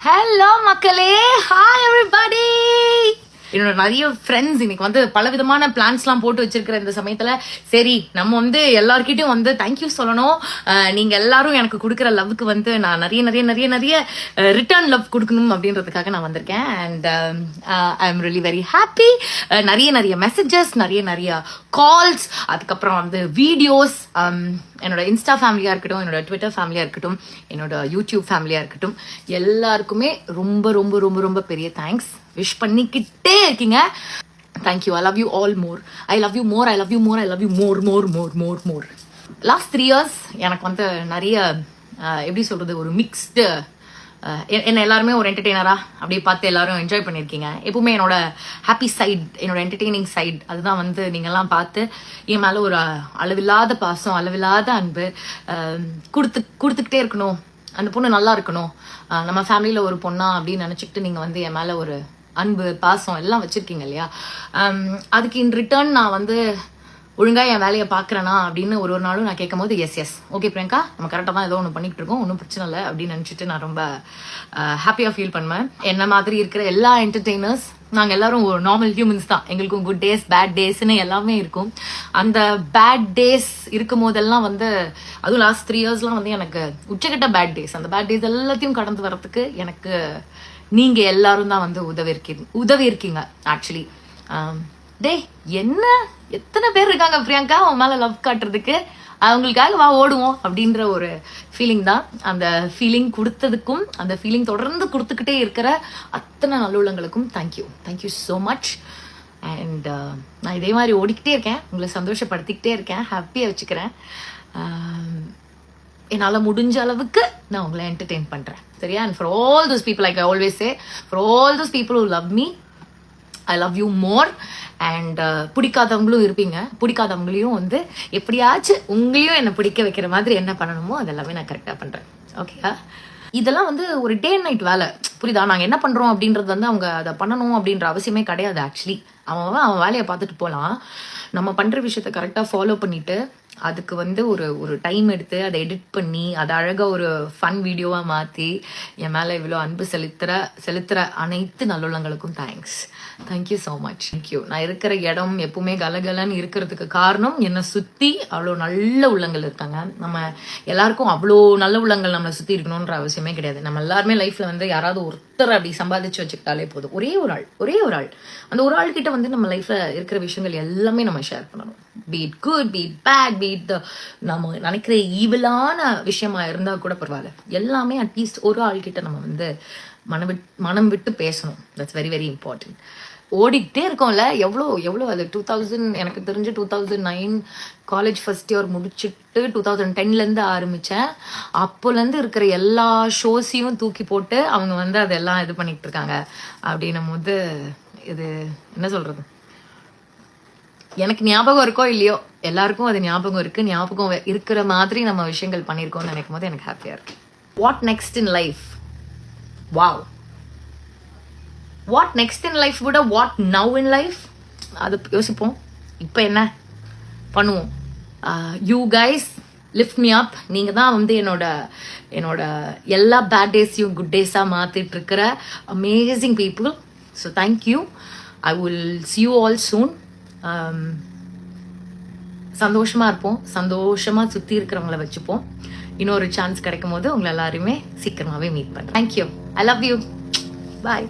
Hello மக்களே hi everybody என்னோட நிறைய ஃப்ரெண்ட்ஸ் இன்னைக்கு வந்து பல விதமான பிளான்ஸ்லாம் போட்டு வச்சிருக்கிற இந்த சமயத்துல சரி நம்ம வந்து எல்லார்கிட்டையும் வந்து தேங்க்யூ சொல்லணும். நீங்கள் நீங்க எல்லாரும் எனக்கு கொடுக்குற லவ்வுக்கு வந்து நான் நிறைய நிறைய நிறைய நிறைய ரிட்டர்ன் லவ் கொடுக்கணும் அப்படின்றதுக்காக நான் வந்திருக்கேன். And I am really very happy நிறைய நிறைய மெசேஜஸ் நிறைய நிறைய கால்ஸ் அதுக்கப்புறம் வந்து வீடியோஸ் um, என்னோட இன்ஸ்டா ஃபேமிலியாக இருக்கட்டும் என்னோட ட்விட்டர் ஃபேமிலியாக இருக்கட்டும் என்னோட யூடியூப் ஃபேமிலியாக இருக்கட்டும் எல்லாருக்குமே ரொம்ப ரொம்ப ரொம்ப ரொம்ப பெரிய தேங்க்ஸ் விஷ் பண்ணிக்கிட்டே இருக்கீங்க. Thank you I love you all more I love you more I love you more I love you more more more more more last three years எனக்கு வந்து நிறைய எப்படி சொல்றது ஒரு மிக்ஸ்டு என்ன எல்லாருமே ஒரு என்டர்டெய்னராக அப்படியே பார்த்து எல்லாரும் என்ஜாய் பண்ணியிருக்கீங்க. எப்பவுமே என்னோட ஹாப்பி சைட் என்னோட என்டர்டெய்னிங் சைட் அதுதான் வந்து நீங்கள்லாம் பார்த்து என் மேலே ஒரு அளவில்லாத பாசம் அளவில்லாத அன்பு கொடுத்து கொடுத்துக்கிட்டே இருக்கணும். அந்த பொண்ணு நல்லா இருக்கணும். நம்ம ஃபேமிலியில் ஒரு பொண்ணா அப்படின்னு நினச்சிக்கிட்டு நீங்கள் வந்து என் மேலே ஒரு அன்பு பாசம் எல்லாம் வச்சுருக்கீங்க இல்லையா? அதுக்கு இன் ரிட்டர்ன் நான் வந்து ஒழுங்காக என் வேலையை பார்க்குறேனா அப்படின்னு ஒரு ஒரு நாளும் நான் கேட்கும் போது எஸ் எஸ் ஓகே பிரியங்கா நம்ம கரெக்டாக தான் ஏதோ ஒன்று பண்ணிட்டு இருக்கோம். ஒன்றும் பிரச்சனை இல்லை அப்படின்னு நினச்சிட்டு நான் ரொம்ப ஹாப்பியாக ஃபீல் பண்ணுவேன். என்ன மாதிரி இருக்கிற எல்லா என்டர்டெய்னர்ஸ் நாங்கள் எல்லாரும் ஒரு நார்மல் ஹியூமன்ஸ் தான். எங்களுக்கும் குட் டேஸ் பேட் டேஸ்னு எல்லாமே இருக்கும். அந்த பேட் டேஸ் இருக்கும் போதெல்லாம் வந்து அதுவும் லாஸ்ட் த்ரீ இயர்ஸ்லாம் வந்து எனக்கு உச்சகட்ட பேட் டேஸ் அந்த பேட் டேஸ் எல்லாத்தையும் கடந்து வரத்துக்கு எனக்கு நீங்க எல்லாரும் தான் வந்து உதவி இருக்கீங்க உதவி இருக்கீங்க ஆக்சுவலி டேய் என்ன? எத்தனை பேர் இருக்காங்க பிரியங்கா? அவன் மேல லவ் காட்டுறதுக்கு. அவங்களுக்காக வா ஓடுவோம் அப்படின்ற ஒரு ஃபீலிங் தான். அந்த ஃபீலிங் கொடுத்ததுக்கும் அந்த ஃபீலிங் தொடர்ந்து கொடுத்துக்கிட்டே இருக்கிற அத்தனை நல்லுள்ளங்களுக்கும் thank you thank you so much and நான் இதே மாதிரி ஓடிக்கிட்டே இருக்கேன். உங்களை சந்தோஷப்படுத்திக்கிட்டே இருக்கேன். ஹாப்பியாக வச்சுக்கிறேன். என்னால் முடிஞ்ச அளவுக்கு நான் உங்களை என்டர்டெயின் பண்ணுறேன் சரியா? And for all those people like I always say for all those people who love me I love you more and பிடிக்காதவங்களும் இருப்பீங்க. பிடிக்காதவங்களையும் வந்து எப்படியாச்சும் உங்களையும் என்னை பிடிக்க வைக்கிற மாதிரி என்ன பண்ணணுமோ அதெல்லாமே நான் கரெக்டாக பண்ணுறேன் ஓகேயா இதெல்லாம் வந்து ஒரு டே அண்ட் நைட் வேலை. புரியுதா? நாங்கள் என்ன பண்ணுறோம் அப்படின்றது வந்து அவங்க அதை பண்ணணும் அப்படின்ற அவசியமே கிடையாது ஆக்சுவலி அவன் அவன் அவன் வேலையை பார்த்துட்டு போகலாம் நம்ம பண்ணுற விஷயத்த கரெக்டாக ஃபாலோ பண்ணிட்டு அதுக்கு வந்து ஒரு ஒரு டைம் எடுத்து அதை எடிட் பண்ணி அதை அழகாக ஒரு ஃபன் வீடியோவாக மாற்றி என் மேலே இவ்வளோ அன்பு செலுத்துகிற செலுத்துகிற அனைத்து நல்லுள்ளங்களுக்கும் thanks thank you so much thank you நான் இருக்கிற இடம் எப்பவுமே கலகலன்னு இருக்கிறதுக்கு காரணம் என்னை சுற்றி அவ்வளோ நல்ல உள்ளங்கள் இருக்காங்க. நம்ம எல்லாருக்கும் அவ்வளோ நல்ல உள்ளங்கள் நம்மளை சுற்றி இருக்கணுன்ற அவசியமே கிடையாது. நம்ம எல்லாருமே லைஃப்பில் வந்து யாராவது ஒருத்தர் அப்படி சம்பாதிச்சு வச்சுக்கிட்டாலே போதும். ஒரே ஒரு ஆள் ஒரே ஒரு ஆள். அந்த ஒரு ஆள் கிட்ட வந்து நம்ம லைஃப்பில் இருக்கிற விஷயங்கள் எல்லாமே நம்ம ஷேர் பண்ணணும். Be it good be it bad be it நம்ம நினைக்கிற ஈவிலான விஷயமா இருந்தால் கூட பரவாயில்ல. எல்லாமே அட்லீஸ்ட் ஒரு ஆள் கிட்ட நம்ம வந்து மனம் விட் மனம் விட்டு பேசணும். தட்ஸ் வெரி வெரி இம்பார்ட்டன்ட் ஓடிக்கிட்டே இருக்கோம்ல. எவ்வளோ எவ்வளோ அது? டூ தௌசண்ட் எனக்கு தெரிஞ்சு two thousand nine college first year முடிச்சுட்டு டூ தௌசண்ட் டென்லேருந்து ஆரம்பித்தேன் அப்போலேருந்து இருக்கிற எல்லா ஷோஸையும் தூக்கி போட்டு அவங்க வந்து அதெல்லாம் இது பண்ணிட்டு இருக்காங்க. அப்படின்னும் போது இது என்ன சொல்கிறது எனக்கு ஞாபகம் இருக்கோ இல்லையோ? எல்லாருக்கும் அது ஞாபகம் இருக்குது ஞாபகம் இருக்கிற மாதிரி நம்ம விஷயங்கள் பண்ணியிருக்கோம்னு நினைக்கும் போது எனக்கு ஹாப்பியாக இருக்கு what next in life wow what next in life விட வாட் நவ் இன் லைஃப் அது யோசிப்போம். இப்போ என்ன? பண்ணுவோம். You guys lift me up நீங்கள் தான் வந்து என்னோட என்னோட எல்லா பேட் டேஸையும் குட் டேஸாக மாற்றிட்டு இருக்கிற amazing people so thank you I will see you all soon சந்தோஷமாக இருப்போம். சந்தோஷமாக சுற்றி இருக்கிறவங்கள வச்சுப்போம். இன்னொரு சான்ஸ் கிடைக்கும் போது உங்களை எல்லாருமே சீக்கிரமாகவே மீட் பண்ணுறேன் thank you I love you bye